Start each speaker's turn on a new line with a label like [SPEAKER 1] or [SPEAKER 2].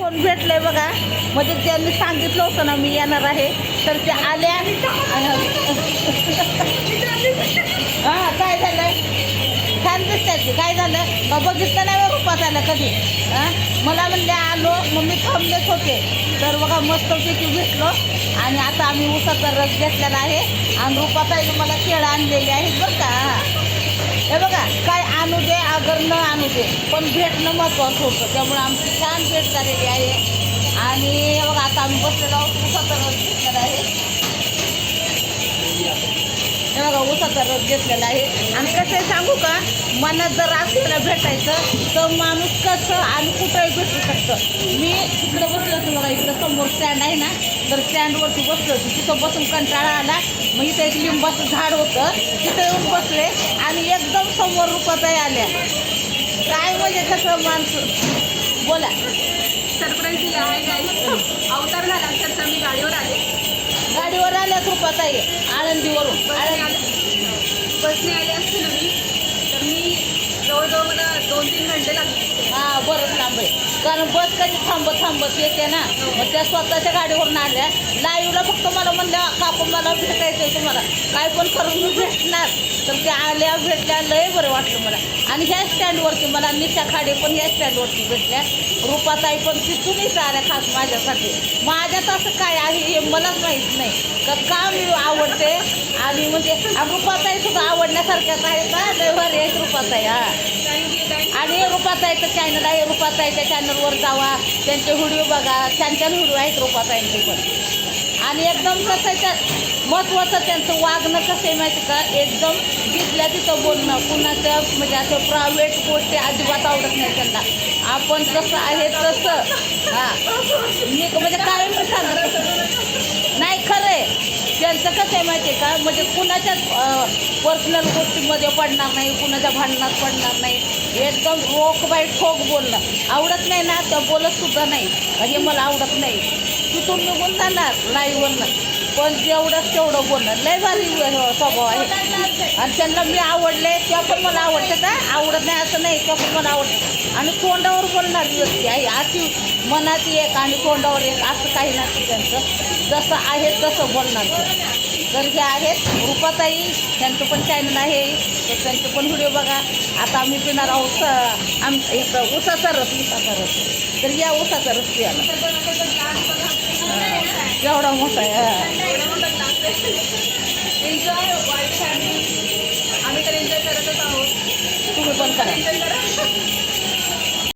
[SPEAKER 1] कोण आहे बघा. म्हणजे त्यांनी सांगितलं होतं ना मी येणार आहे. तर त्या आल्या हा काय झालं छान दिसतात काय झालं बघितलं नाही बा रूपात आलं कधी. मला म्हणले आलो. मग मी थांबलेच होते. तर बघा मस्तपैकी भेटलो. आणि आता आम्ही उसाचा रस घेतलेला आहे. आणि रूपाताईने मला केळं आणलेली आहेत बघ का हा. हे बघा काय आणू तर न आणू दे पण भेटणं महत्त्वाचं होतं. त्यामुळे आमची छान भेट झालेली आहे. आणि बघा आता आम्ही बसलेलो आहोत उसाचा रस घेतलेला आहे. हे बघा उसाचा रस घेतलेला आहे. आणि कसं आहे सांगू का? मनात जर असलेला भेटायचं तर माणूस कसं आणि कुठंही भेटू शकतं. मी तिकडं बसलं होतं बघा इकडं समोर स्टँड आहे ना तर स्टँडवरती बसलो होती. तिथं बसून कंटाळा आला. मग इथं एक लिंबाचं झाड होतं. तिथं येऊन बसले आणि एकदम समोर रुपाताई आल्या. म्हणजे कसं माणसं. बोला.
[SPEAKER 2] सरप्राईज दिला आहे गाईस अवतार झाला अक्षरशः मी गाडीवर आले.
[SPEAKER 1] गाडीवर आल्यात रुपाताई आळंदीवरून. आळंदी
[SPEAKER 2] आले. बसने आले असते ना मी तर मी जवळजवळ मला दोन तीन घंटे लागले
[SPEAKER 1] हा बरंच लांब आहे कारण बस कधी थांबत थांबत येते ना मग त्या स्वतःच्या गाडीवरून आल्या लाईव्हला फक्त मला म्हणल्या काकू मला भेटायचं तुम्हाला. काय पण करून मी भेटणार. तर त्या आल्या भेटल्या लय बरं वाटलं मला. आणि ह्या स्टँडवरती मला निशा खाडे पण ह्या स्टँडवरती भेटल्या. रूपाताई पण तिथूनच आल्या खास माझ्यासाठी. माझ्यात असं काय आहे हे मलाच माहीत नाही. का का मी आवडते? आणि म्हणजे रुपाताई सुद्धा आवडण्यासारख्याच आहे का भारी आहेत रुपाताई हा.
[SPEAKER 2] थँक्यू थँक्यू
[SPEAKER 1] आणि रुपाताईचं चॅनल आहे रुपाताईच्या चॅनलवर जावा. त्यांचे व्हिडिओ बघा. छान छान व्हिडिओ आहेत रुपाताईंचे पण. आणि एकदम कसं आहे त्यात महत्त्वाचं त्यांचं वागणं कसं आहे माहिती का? एकदम तिथल्या तिथं बोलणं. कुणाचं म्हणजे असं प्रायव्हेट गोष्टी अजिबात आवडत नाही त्यांना. आपण जसं आहे तसं. हां. मी म्हणजे काय मी सांगत कसं आहे माहिती आहे का? म्हणजे कुणाच्याच पर्सनल गोष्टीमध्ये पडणार नाही कुणाच्या भांडणात पडणार नाही. एकदम रोख बाई ठोक बोलणं. आवडत नाही ना तर बोलतसुद्धा नाही. हे मला आवडत नाही. तिथून निघून जाणार नाही बोलणार पण जेवढंच तेवढं बोलणं. लय भारी स्वभाव आहे. आणि त्यांना मी आवडले किंवा पण मला आवडतं का? आवडत नाही असं नाही किंवा पण मला आवडतं. आणि तोंडावर बोलणारी व्यक्ती आहे. अशी मनात एक आणि तोंडावर एक असं काही नसतं त्यांचं. जसं आहे तसं बोलणार. तर हे आहेत रुपाताई. त्यांचं पण चॅनल आहे. तर त्यांचे पण व्हिडिओ बघा. आता आम्ही पिणार आहोत आम इथं उसाचा रस उसाचा रस. तर या उसाचा रस पियाला. एवढा मोठा आहे.
[SPEAKER 2] एन्जॉय आम्ही तर एन्जॉय करतच आहोत.
[SPEAKER 1] तुम्ही पण
[SPEAKER 2] करा.